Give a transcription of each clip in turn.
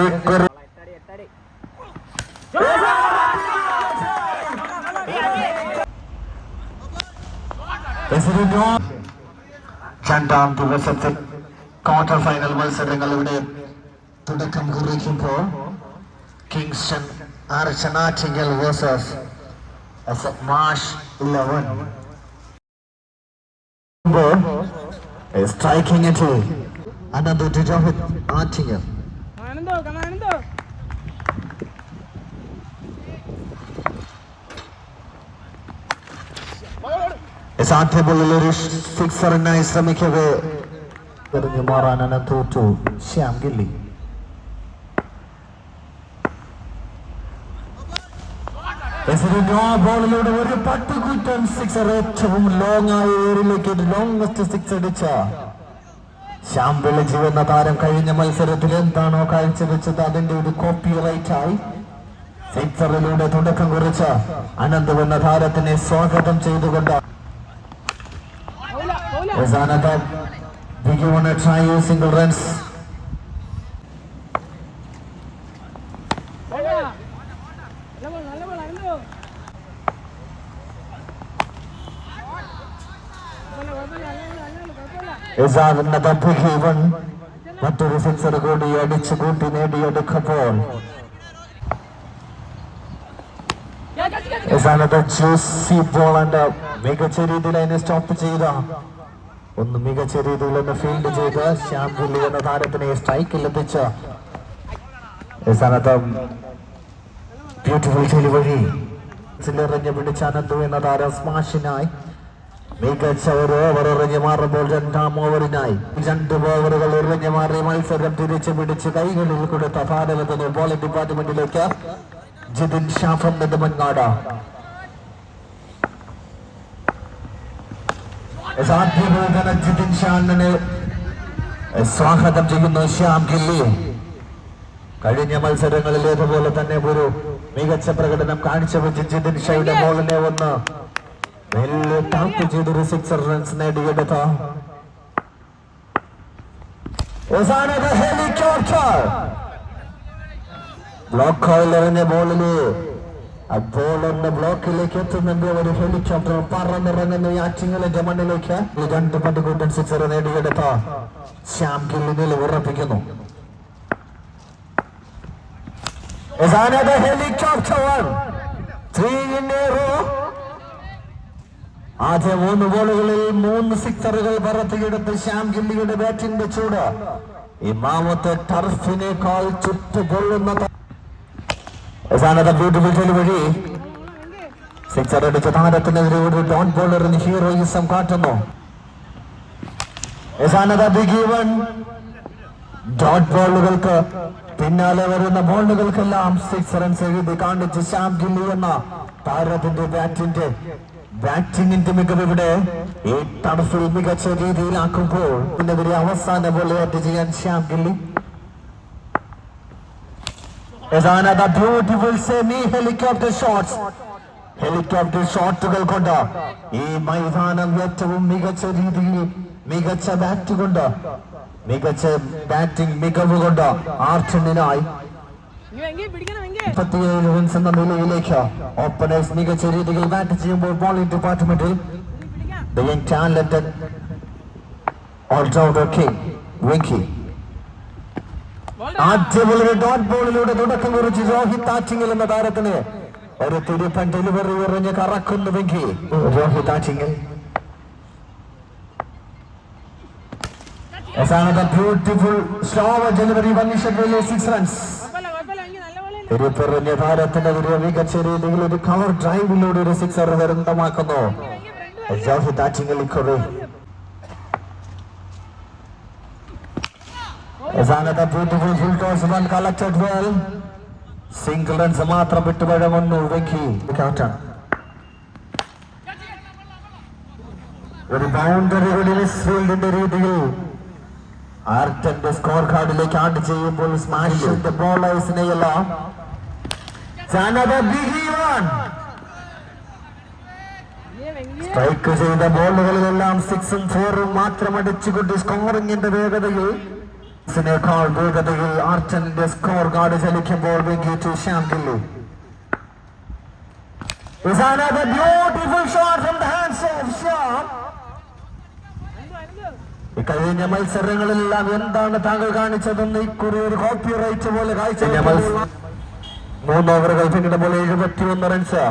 It could. രണ്ടാം ദിവസത്തെ quarter final മത്സരങ്ങൾ ഇവിടെ തുടക്കം കുറിക്കുമ്പോൾ Kingston ആർച്ചനാറ്റിങ്ങൽ versus smash eleven striking it Anant to Rohit Attingal ആനന്ദോ കമാനന്ദോ സാധ്യതയുള്ള ഒരു സിക്സറിനായി ശ്രമിക്കവേ എറിഞ്ഞു മാറാൻ അനന്ത് തോറ്റു ശ്യാം ഗില്ലി ബോളിലൂടെ ഒരു പട്ടുകൂറ്റൻ സിക്സർ ഏറ്റവും ലോങ് ആയ ഏറിലേക്ക് ലോങ്സ്റ്റ് സിക്സ് അടിച്ച. ശ്യാം വിളിച്ചു എന്ന താരം കഴിഞ്ഞ മത്സരത്തിൽ എന്താണോ കാഴ്ചവെച്ചത് അതിന്റെ ഒരു കോപ്പി റൈറ്റ് ആയി. സിക്സറിലൂടെ തുടക്കം കുറിച്ച അനന്ത് എന്ന താരത്തിനെ സ്വാഗതം ചെയ്തുകൊണ്ട് സിംഗിൾ പൗല big one? മറ്റൊരു സിക്സർ കൂടി അടിച്ചു കൂട്ടി നേടിയെടുക്കുമ്പോൾ മികച്ച രീതിയിൽ അതിനെ സ്റ്റോപ്പ് ചെയ്ത. ഒന്ന് മികച്ച രീതിയിൽ ഒന്ന് ഫീൽഡ് ചെയ്ത്. ശ്യാം എന്ന താരത്തിനെ സ്ട്രൈക്കിൽ എത്തിച്ച ബ്യൂട്ടിഫുൾ ചെലി ഡെലിവറി എറിഞ്ഞ് പിടിച്ച അനന്തു എന്ന താരം സ്മാഷിനായി. മികച്ച ഒരു ഓവർ എറിഞ്ഞു മാറുമ്പോൾ രണ്ടാം ഓവറിനായി. രണ്ട് ഓവറുകൾ എറിഞ്ഞു മാറി മത്സരം തിരിച്ചു പിടിച്ച് കൈകളിൽ കൊടുത്ത ഭാരതത്തിന് ബോളിംഗ് ഡിപ്പാർട്ട്മെന്റിലേക്ക് ജിതിൻ ഷാഫം നെടുമങ്ങാട് സാധ്യപോലെ തന്നെ ജിതിൻ ഷാനന് സ്വാഗതം ചെയ്യുന്നു ശ്യാം ഗില്ലി. കഴിഞ്ഞ മത്സരങ്ങളിൽ ഇതുപോലെ തന്നെ ഒരു മികച്ച പ്രകടനം കാഴ്ചവെച്ച് ജിതിൻ ഷയുടെ ബോളിനെ ഒന്ന് മെല്ലെ ടാപ്പ് ചെയ്തൊരു സിക്സർ റൺസ് നേടിയെടുത്ത അവസാനത ഹെലികോപ്റ്റർ ബ്ലോക്ക് എറിഞ്ഞ ബോളിൽ ആ ബ്ലോക്കിലേക്ക് എത്തുന്നുണ്ട് ഒരു ഹെലികോപ്റ്റർ പറന്നിറങ്ങുന്നു. ആറ്റിങ്ങലിന്റെ മണ്ണിലേക്ക് ഈ രണ്ട് പട്ടുകൂട്ടൻ സിക്സർ നേടിയെടുത്ത ശ്യാം കില്ലിനിൽ ഉറപ്പിക്കുന്നു. row. ആദ്യ മൂന്ന് ബോളുകളിൽ മൂന്ന് സിക്സറുകൾ പറത്തിയെടുത്ത് ശ്യാം ഗില്ലിയുടെ ബാറ്റിന്റെ ചൂട് ഇമാമത്തെ ടർഫിനേക്കാൾ ചുറ്റുകൊള്ളുന്ന അവസാനത്തെ ബ്യൂട്ടിഫുൾ ഡെലിവറി സിക്സർ അടിച്ച താരത്തിനെതിരെ ഒരു ഡോൺ ബോളറിന് ഹീറോയിസം കാട്ടുന്നു. അവസാനത ബിഗ് ഡോട്ട് ബോളുകൾക്ക് പിന്നാലെ വരുന്ന ബോളുകൾക്കെല്ലാം സിക്സ് റൺസ് എഴുതി കാണിച്ച് ശ്യാം ഗില്ലി എന്ന താരത്തിന്റെ ബാറ്റിന്റെ ബാറ്റിംഗിന്റെ മികവ് ഇവിടെ ഈ ടർഫിൽ മികച്ച രീതിയിലാക്കുമ്പോൾ ഇതിനെതിരെ അവസാന ബോൾ ബാറ്റ് ചെയ്യാൻ Shyam gilli. Beautiful semi helicopter shots helicopter ഷോട്ടുകൾ കൊണ്ട് ഈ മൈതാനം ഏറ്റവും മികച്ച രീതിയിൽ മികച്ച ബാറ്റ് കൊണ്ട് മികച്ച ബാറ്റിംഗ് മികവ് കൊണ്ട് ആർച്ചണിനായി മുപ്പത്തിയേഴ് റൺസ് എന്ന നിലയിലേക്ക് ഓപ്പണേഴ്സ് മികച്ച രീതിയിൽ ബാറ്റ് ചെയ്യുമ്പോൾ ബോളിംഗ് ഡിപ്പാർട്ട്മെന്റിൽ the young talented all-rounder king വിങ്കി ബോൾ ഡോട്ട് ബോളിലൂടെ തുടക്കം കുറിച്ച് രോഹിത് ആറ്റിങ്ങൽ എന്ന താരത്തിന് ഒരു തിരിപ്പൻ ഡെലിവറി എറിഞ്ഞ് കറക്കുന്നു Venky Rohit Attingal. Beautiful slow delivery വന്നിഷത്തിലെ six runs നല്ല ബോൾ തിരിപ്പറഞ്ഞ മികച്ച രീതിയിൽ ഒരു കവർ ഡ്രൈവിലൂടെ ഒരു സിക്സർ ദുരന്തമാക്കുന്നു രോഹിത് ആറ്റിങ്ങൽ ഇക്കുറി അവസാനത്തെ beautiful full toss one collected well single runs മാത്രം വിട്ടുപഴങ്ങുന്നു വെങ്കി ക്യാപ്റ്റൻ ഒരു ബൗണ്ടറി കൂടി മിസ്ഫീൽഡിന്റെ രീതിയിൽ ആർട്ടന്റെ സ്കോർ കാർഡിലേക്ക് ആഡ് ചെയ്യുമ്പോൾ one. ഇനി വെങ്കി സ്ട്രൈക്ക് ചെയ്ത ബോളുകളിലെല്ലാം സിക്സും ഫോറും മാത്രം അടിച്ചുകൊണ്ട് സ്കോറിംഗിന്റെ വേഗതയിൽ സിനേക്കാൾ വേഗതയിൽ ആർട്ടന്റെ സ്കോർ കാർഡ് ചലിക്കുമ്പോൾ വെങ്കി ടു ശ്യാം കില്ലു Is another beautiful shot from the hands of Shyam. Ananthu മത്സരങ്ങളിലെല്ലാം എന്താണ് താങ്കൾ കാണിച്ചതെന്ന് ഇക്കുറി ഒരു കോപ്പി റൈറ്റ് പോലെ കാഴ്ച മൂന്ന് ഓവറുകൾ പിന്നിടുമ്പോൾ എഴുപത്തിയൊന്ന് റൺസ്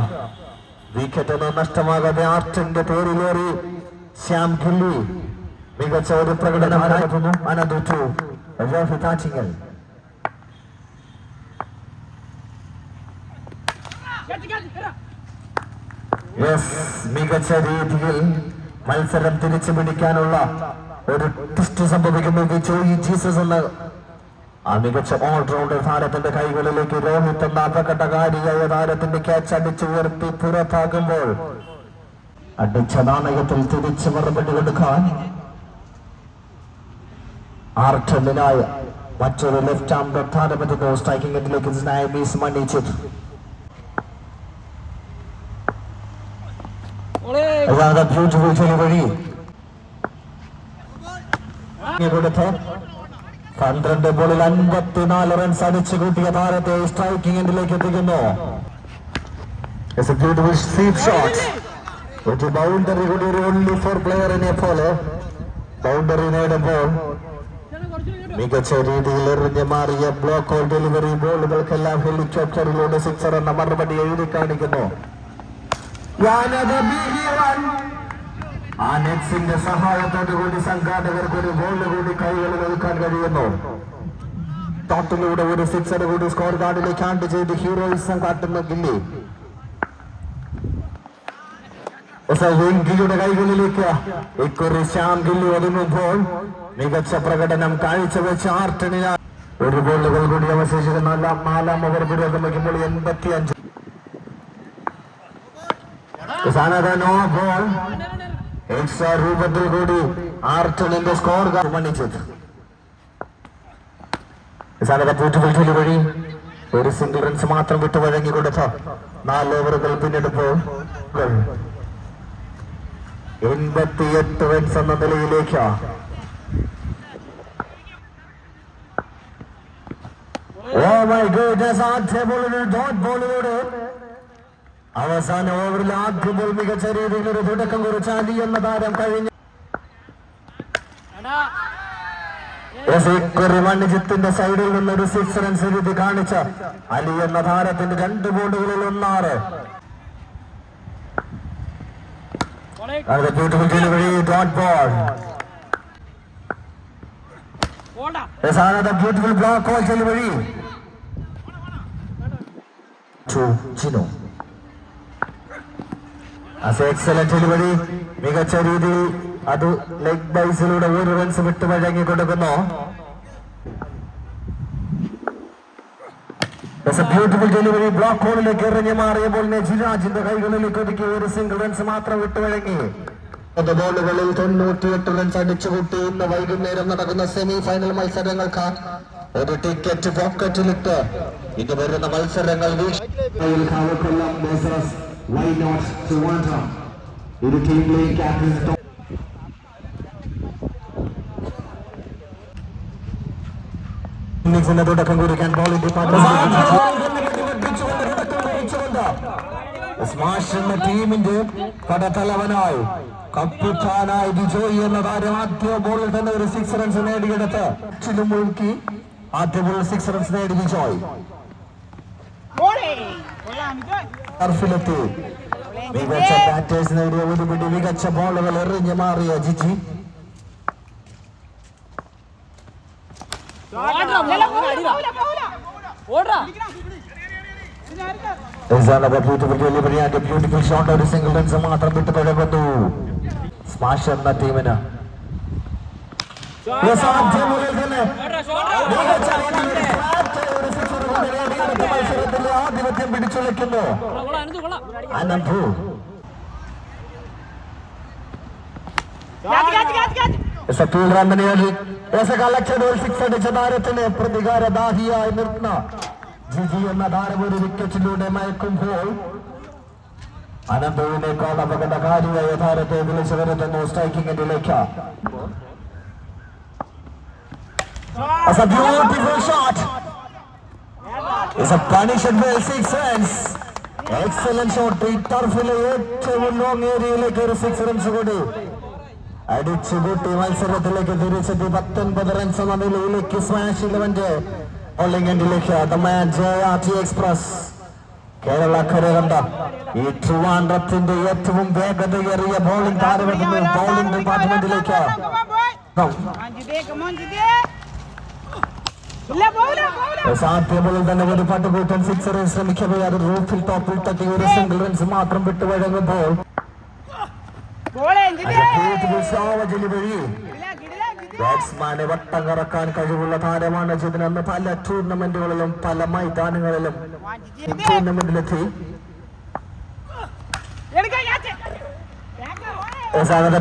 വിക്കറ്റ് ഒന്നും നഷ്ടമാകാതെ ആർട്ടിന്റെ പേരിലേറി ശ്യാം ഗില്ലി. മികച്ച ഒരു പ്രകടനം നടത്തുന്നു. അനന്തു ടു ആറ്റിങ്ങൽ കേട്ടി കേട്ടി എടാ യെസ് മികച്ച രീതിയിൽ മത്സരം തിരിച്ചു പിടിക്കാനുള്ള ഒരു ട്വിസ്റ്റ് സംഭവിക്കുന്നു ഈ ജോയി ജീസസ് എന്ന ആ മികച്ച ഓൾറൗണ്ടർ താരത്തിന്റെ കൈകളിലേക്ക് രോഹിത് എന്ന അപകടകാരിയായ താരത്തിന്റെ ക്യാച്ച് അടിച്ചു ഉയർത്തി പുറത്താകുമ്പോൾ അടിച്ച നാണയത്തിൽ തിരിച്ച് മറുപടി കൊടുക്കാൻ ആർട്ടലിനായ മറ്റൊരു ലെഫ്റ്റ് ആം താരമെത്തുന്നു. സ്ട്രൈക്കിംഗ് എൻഡിലേക്ക് മണിച്ചിട്ട് ഓളേ. അതാണ് ബ്യൂട്ടിഫുൾ ചെയ്യുന്ന വഴി. കൊടുത്ത് പന്ത്രണ്ട് ബോളിൽ അൻപത്തിനാല് റൺസ് അടിച്ചു കൂട്ടിയ താരത്തെ സ്ട്രൈക്കിംഗ് എൻഡിലേക്ക് എത്തിക്കുന്നു. ഒരു ബൗണ്ടറി കൂടി ഒരു ഓൺലി ഫോർ പ്ലെയറിനെ പോലെ ബൗണ്ടറി നേടുമ്പോൾ മികച്ച രീതിയിൽ എറിഞ്ഞു മാറിയ ബ്ലോക്ക് ഓൾ ഡെലിവറി ബോളുകൾക്കെല്ലാം ഹെലികോപ്റ്ററിലൂടെ സിക്സർ എന്ന മറുപടി എഴുതി കാണിക്കുന്നു. ആ നെറ്റ്സിന്റെ സഹായത്തോടു കൂടി സംഘാടകർക്ക് ഒരു ഗോൾ കൂടി കൈകളിൽ ഒതുക്കാൻ കഴിയുന്നു. ടോട്ടിലൂടെ ഒരു സിക്സർ കൂടി സ്കോർ കാർഡിലേക്ക് ആണ്ട് ചെയ്ത് ഹീറോയിസം കാട്ടുന്ന ഗില്ലി. വെങ്കിയുടെ കൈകളിലേക്ക് ഇക്കുറി ശ്യാം ഗില്ലി ഒതുങ്ങുമ്പോൾ മികച്ച പ്രകടനം കാഴ്ചവെച്ച ആർട്ടണിന ഒരു ഗോളുകൾ കൂടി അവശേഷിക്കുന്ന നാലാം ഓവർ ഓവർ പുരോഗമിക്കുമ്പോൾ എൺപത്തി അഞ്ച് ഗോൾ എക്സ്ട്രാ രൂപത്തിൽ കൂടി ആർട്ടണിന്റെ സ്കോർ ബ്യൂട്ടിഫുൾ കളി വഴി ഒരു സിംഗിൾ റൺസ് മാത്രം വിട്ടു വഴങ്ങി കൊടുത്ത നാല് ഓവറുകൾ പിന്നിടുമ്പോൾ എൺപത്തിയെട്ട് റൺസ് എന്ന നിലയിലേക്ക്. ഓ മൈ ബോളിന് ഡോട്ട് ബോളിലൂടെ അവസാന ഓവറിൽ ആദ്യ ബോൾ മികച്ച രീതിയിൽ ഒരു തുടക്കം കുറിച്ച അലി എന്ന താരം കഴിഞ്ഞു. ജിത്തിന്റെ സൈഡിൽ നിന്ന് ഒരു സിക്സ് റൺസ് രീതി കാണിച്ച അലി എന്ന താരത്തിന്റെ രണ്ട് ബോളുകളിൽ ഒന്നാറ്. Beautiful dot ball beautiful block വഴി. എക്സലന്റ് ഡെലിവറി മികച്ച രീതിയിൽ അത് ലെഗ് ബൈസിലൂടെ ഒരു റൺസ് വിട്ട് വഴങ്ങി കൊടുക്കുന്നു. ബ്യൂട്ടിഫുൾ ഡെലിവറി ബ്ലോക്ക് ഹോളിലേക്ക് എറിഞ്ഞു മാറിയപ്പോൾ നെജിരാജിന്റെ കൈകളിലേക്ക് ഒതുക്കി ഒരു സിംഗിൾ റൺസ് മാത്രം വിട്ട് വഴങ്ങി. ബോളുകളിൽ തൊണ്ണൂറ്റിയെട്ട് റൺസ് അടിച്ചുകൂട്ടി ഇന്ന് വൈകുന്നേരം നടക്കുന്ന സെമി ഫൈനൽ മത്സരങ്ങൾക്ക് ഒരു ടിക്കറ്റ് പോക്കറ്റിലിട്ട് ഇനി വരുന്ന മത്സരങ്ങൾ Why not Trivandrum? ഇരു ടീമിലെയും ക്യാപ്റ്റൻസ് ഇന്നിംഗ്സിന്റെ തുടക്കം കുറിക്കാൻ ബോളിംഗ് സ്മാഷ് എന്ന ടീമിന്റെ പടത്തലവനായി കപ്പിത്താനായി ബിജോയ് എന്ന താരം ആദ്യ ബോളിൽ തന്നെ ഒരു സിക്സ് റൺസ് നേടിയെടുത്ത്. ചിലും മുഴുക്കി ആദ്യ ബോളിൽ സിക്സ് റൺസ് നേടി ബിജോയ് ടർഫിലെത്തി മികച്ച ബാറ്റേഴ്സ് നേടിയ ഒരു പിടി മികച്ച ബോളുകൾ എറിഞ്ഞു മാറിയ ജിജി. ബ്യൂട്ടിഫുൾ ഷോട്ട് ഒരു സിംഗിൾ റൺസ് മാത്രം വിട്ടു തുടങ്ങുന്നു സ്മാഷ് എന്ന ടീമിന് സാധ്യം മുതൽ തന്നെ മികച്ച രീതിയിൽ flat ഒരു മത്സരത്തിൽ ആധിപത്യം പിടിച്ചുലയ്ക്കുന്നു. അനന്തു. കൊള്ളാം അനന്തു സഫീൽ റണ്ണിന് വേണ്ടി കളക്ഷൻ ഒരു സിക്സ് അടിച്ച താരത്തിന് പ്രതികാര ദാഹിയായി നിർത്തുന്ന ജിജി എന്ന താരം ഒരു വിക്കറ്റിലൂടെ മയക്കുമ്പോൾ അനന്തുവിനേക്കാൾ അപകടകാരിയായ താരത്തെ വിളിച്ചു വരുത്തുന്നു. സ്ട്രൈക്കിംഗിലേക്ക് beautiful shot. It's a punished by six runs. Excellent shot. ഈ ടർഫിലെ ഏറ്റവും ലോങ് ഏരിയയിലേക്ക് ഒരു സിക്സ് റൺസ് കൂടി. അടിച്ചുകൂട്ടി മത്സരത്തിലേക്ക് തിരിച്ചെത്തി. പത്തൊൻപത് റൺസ് നിലയിലേക്ക് സ്മാഷ് ഇലവന്റെ bowling എൻഡിലേക്ക് the man J R T express Kerala കരകണ്ട ഈ ട്രിവാൻഡ്രത്തിന്റെ ഏറ്റവും വേഗതയേറിയ ബോളിംഗ് താരമെത്തുന്നു ബോളിംഗ് ഡിപ്പാർട്ട്മെന്റിലേക്ക് Come on, Jide. Come on, Jide. ഇല്ല, പോവില്ല, പോവില്ല. സാധ്യമുള്ള തന്നെ ഒരു പട്ടുകൂട്ടൻ സിക്സർ ശ്രമിക്കവേ. അത് റൂഫിൽ ടോപ്പിൽ തട്ടി ഒരു സിംഗിൾ റൺസ് മാത്രം വിട്ടുവഴങ്ങുമ്പോൾ. ബാറ്റ്സ്മാനെ വട്ടം കറക്കാൻ കഴിവുള്ള താരമാണ് ജിതിനെന്ന് പല ടൂർണമെന്റുകളിലും പല മൈതാനങ്ങളിലും. ടൂർണമെന്റിലെത്തി.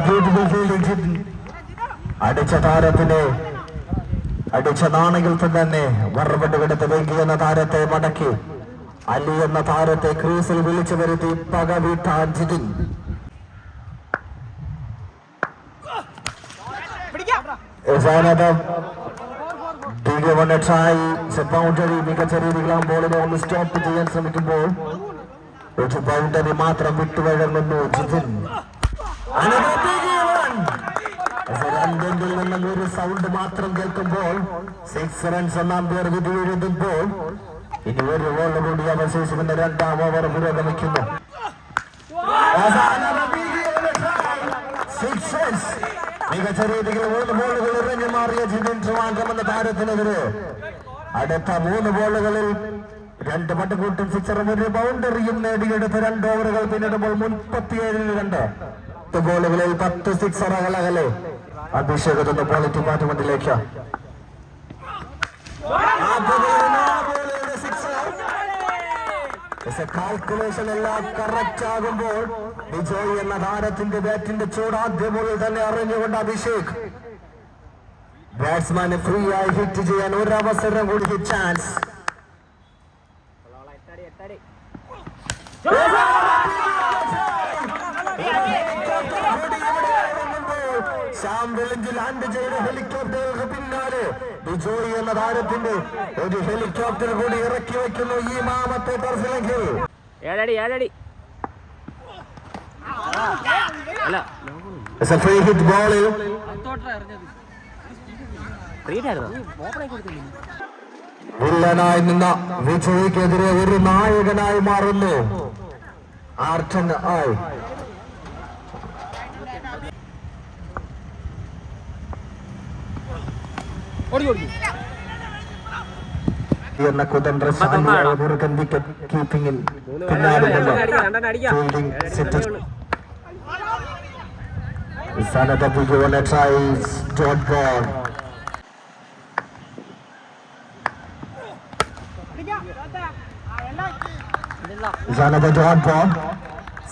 ബ്യൂട്ടിഫുൾ ഫീൽഡിംഗ് അടിച്ച താരത്തിനെ അടിച്ച നാണയത്തിൽ തന്നെ മറുപടി കൊടുത്ത് വെങ്കി എന്ന താരത്തെ മടക്കി. അലി എന്ന താരത്തെ ക്രീസിൽ വിളിച്ചു വരുത്തി പക വീട്ടാൻ ജിതിൻ. മികച്ച രീതികളാം ബോളിനെ ഒന്ന് സ്റ്റോപ്പ് ചെയ്യാൻ ശ്രമിക്കുമ്പോൾ ഒരു ബൗണ്ടറി മാത്രം വിട്ടുവഴങ്ങുന്നു ജിതിൻ. രണ്ടിൽ നിന്നും ഒരു സൗണ്ട് മാത്രം കേൾക്കുമ്പോൾ സിക്സ് റൺസ് ഒന്നാം പേർ വിധി എഴുതുമ്പോൾ ഇനി ഒരു ബോൾ കൂടി അവശേഷിക്കുന്ന രണ്ടാം ഓവർ പുരോഗമിക്കുന്നു. മികച്ച രീതിയിൽ മൂന്ന് ബോളുകൾ എറിഞ്ഞു മാറിയ ജിതിൻ ട്രിവാൻഡ്രം എന്ന താരത്തിനെതിരെ അടുത്ത മൂന്ന് ബോളുകളിൽ രണ്ട് പട്ടുകൂട്ടും സിക്സറും ഒരു ബൗണ്ടറിയും നേടിയെടുത്ത രണ്ട് ഓവറുകൾ പിന്നിടുമ്പോൾ മുൻപത്തിയേഴിൽ രണ്ട്. പത്ത് ബോളുകളിൽ പത്ത് സിക്സറുകൾ അകലെ. അഭിഷേകത്തിന്റെ ക്വാളിറ്റി മാറ്റുമെന്നിലേക്ക് കാൽക്കുലേഷൻ എല്ലാം കറക്റ്റ് ആകുമ്പോൾ വിജയ് എന്ന താരത്തിന്റെ ബാറ്റിന്റെ ചൂട് ആദ്യ ബോളിൽ തന്നെ അറിഞ്ഞുകൊണ്ട് അഭിഷേക്. ബാറ്റ്സ്മാന് ഫ്രീ ആയി ഹിറ്റ് ചെയ്യാൻ ഒരു അവസരം കൂടി ചാൻസ് ശ്യാം വെളിഞ്ച് ലാൻഡ് ചെയ്ത ഹെലികോപ്റ്ററുകൾക്ക് പിന്നാലെ. ബിജോയ് എന്ന താരത്തിന്റെ ഒരു ഹെലികോപ്റ്റർ കൂടി ഇറക്കി വെക്കുന്നു ഈ മാമത്തെ ടർഫിലെങ്കിൽ ഏഴടി ഏഴടി. hit ball. ഫ്രീഡായിരുന്നു വില്ലനായി നിന്ന വിജയ്ക്കെതിരെ ഒരു നായകനായി മാറുന്നു. ആർട്ടൻ ആയി. എന്ന കുതന്ത്ര വിക്കറ്റ് കീപ്പിംഗിൽ Sanada tries dot ball. Sanada dot ball.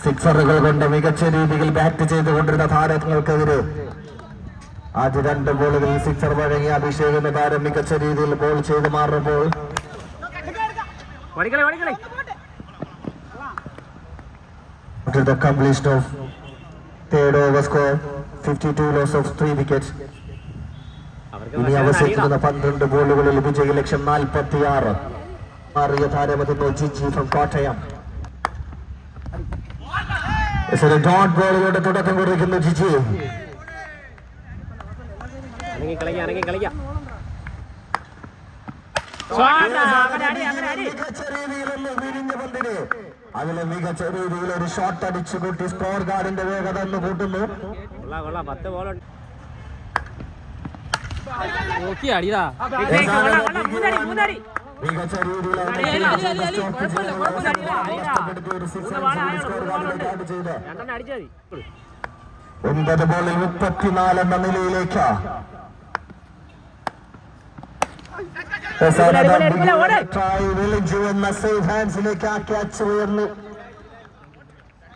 സിക്സറുകൾ കൊണ്ട് മികച്ച രീതിയിൽ ബാറ്റ് ചെയ്തുകൊണ്ടിരുന്ന താരങ്ങൾക്കെതിരെ. ആദ്യ രണ്ട് ബോളുകളിൽ സിക്സർ വഴങ്ങി അഭിഷേകിന്റെ താരം മികച്ച രീതിയിൽ ബോൾ ചെയ്ത് മാറുമ്പോൾ എടുക്കാം, എടുക്കാം. ഓടിക്കളെ ഓടിക്കളെ after the completion of third over score 52 loss of 3 wickets. ഇനി അവശേഷിക്കുന്ന പന്ത്രണ്ട് ബോളുകളിൽ വിജയ ലക്ഷ്യം നാൽപ്പത്തി ആറ് മാറിയ താരമെത്തുന്നു ജിജി ഫ്രം കോട്ടയം. ഡോട്ട് ബോളിലൂടെ തുടക്കം കുറിക്കുന്നു ജിജി. അനങ്ങി കളിക്കാം ഇറങ്ങി കളിക്കാം. അതിലെ മികച്ച രീതിയിൽ ഒരു ഷോട്ട് അടിച്ചു കൂട്ടി സ്കോർ കാർഡിന്റെ വേഗത ഒന്ന് കൂട്ടുന്നു. കൊള്ളാം കൊള്ളാം. പത്ത് ബോളുണ്ട് മികച്ച രീതിയിൽ അടി, ബോളിൽ അടി, എന്ന അടി. സ്റ്റോപ്പ് കുഴപ്പമില്ല, ചെയ്യാനുള്ള കുഴപ്പമില്ല, അവസരം അടി, അടി. നഷ്ടപ്പെടുത്തി ഒരു സിക്സ് സ്കോർ കാർഡിലേക്ക് ആഡ് ചെയ്ത് രണ്ടെണ്ണം അടിച്ചാൽ മതി ഒൻപത് ബോളിൽ മുപ്പത്തിനാല് എന്ന നിലയിലേക്ക് ഹാൻഡ്സിലേക്ക് ആ ക്യാച്ച് ഉയർന്നു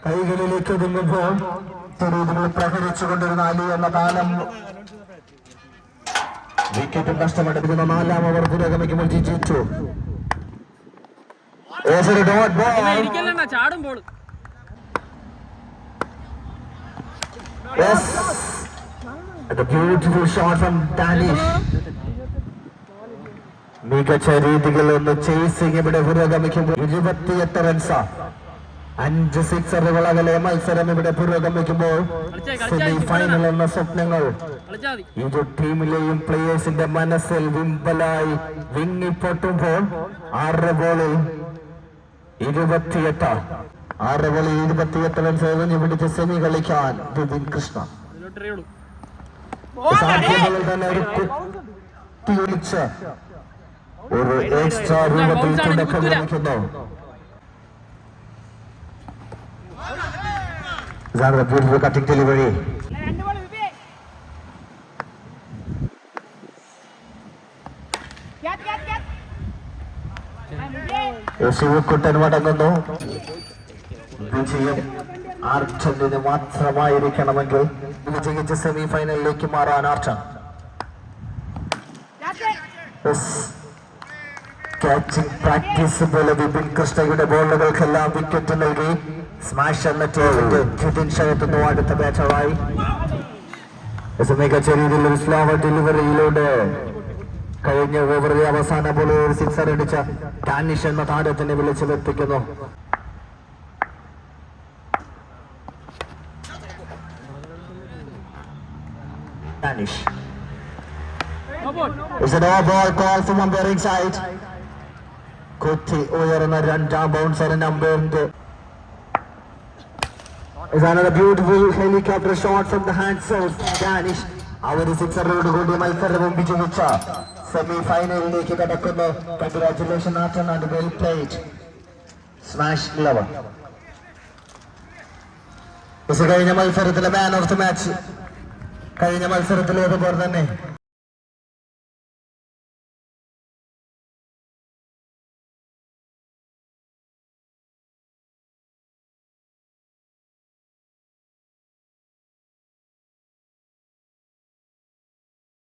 കൈകളിലേക്ക് ഒതുങ്ങുമ്പോൾ പ്രഹരിച്ചു കൊണ്ടിരുന്ന അലി എന്ന താലം വിക്കറ്റ് നഷ്ടമെടുപ്പിക്കുന്ന നാലാം ഓവർ പുരോഗമിക്കുമ്പോൾ ജിജിച്ചു Yes. And a beautiful shot from Danish. മികച്ച രീതിയിൽ ഒന്ന് ചേസിംഗ് ഇവിടെ പുരോഗമിക്കുമ്പോൾ ഇരുപത്തിയെട്ട് റൺസ് അഞ്ച് സിക്സറുകൾ അകലെ മത്സരം ഇവിടെ പുരോഗമിക്കുമ്പോൾ സെമി ഫൈനൽ എന്ന സ്വപ്നങ്ങൾ. ഇരു ടീമിലെയും പ്ലേയേഴ്സിന്റെ മനസ്സിൽ വിമ്പലായി വിങ്ങിപ്പൊട്ടുമ്പോൾ ആറ് ബോളിൽ ഇരുപത്തിയെട്ട്. ആറ് ബോളിൽ ഇരുപത്തിയെട്ട് റൺസ് എറിഞ്ഞു പിടിച്ച് സെമി കളിക്കാൻ ബിപിൻ കൃഷ്ണ. സാധ്യതകൾ തന്നെ ഒരു കുത്തി ഒളിച്ച്. ഒരു എക്സ്ട്രാ രൂപത്തിൽ തുടക്കം ബ്യൂട്ടിഫുൾ കട്ടിംഗ് ഡെലിവറി ശിവക്കുട്ടൻ മടങ്ങുന്നു. വിജയം ആർച്ചന്റിന് മാത്രമായിരിക്കണമെങ്കിൽ വിജയിച്ച് സെമി ഫൈനലിലേക്ക് മാറാൻ അർജൻ ക്യാച്ച് കാച്ചിങ് പ്രാക്ടീസ് പോലെ വിപിൻ കൃഷ്ണയുടെ ബോളുകൾക്കെല്ലാം വിക്കറ്റ് നൽകി സ്മാഷ് എന്ന ടീമിന്റെ ജിതിൻ ഷയത്തുന്നു അടുത്ത ബാറ്ററായി മികച്ച രീതിയിൽ ഒരു ഡെലിവറിയിലൂടെ കഴിഞ്ഞ ഓവറിലെ അവസാന ബോളിൽ ഒരു സിക്സർ അടിച്ച ഡാനിഷ് എന്ന താരത്തിനെ വിളിച്ചു വെപ്പിക്കുന്നു Danish It's an all ball. Call from umpiring side. കുത്തി ഉയർന്ന രണ്ടാം ബൗൺസറിന് അമ്പയറിന്റെ Is another beautiful helicopter shot from the hands of Danish. അവർ സിക്സറോട് കൂടി മത്സരവും വിജയിച്ച സെമി ഫൈനലിലേക്ക് കടക്കുന്നു. Congratulation after and well played smash eleven കഴിഞ്ഞ മത്സരത്തിലെ മാൻ ഓഫ് ദി മാച്ച് കഴിഞ്ഞ മത്സരത്തിലേതുപോലെ തന്നെ.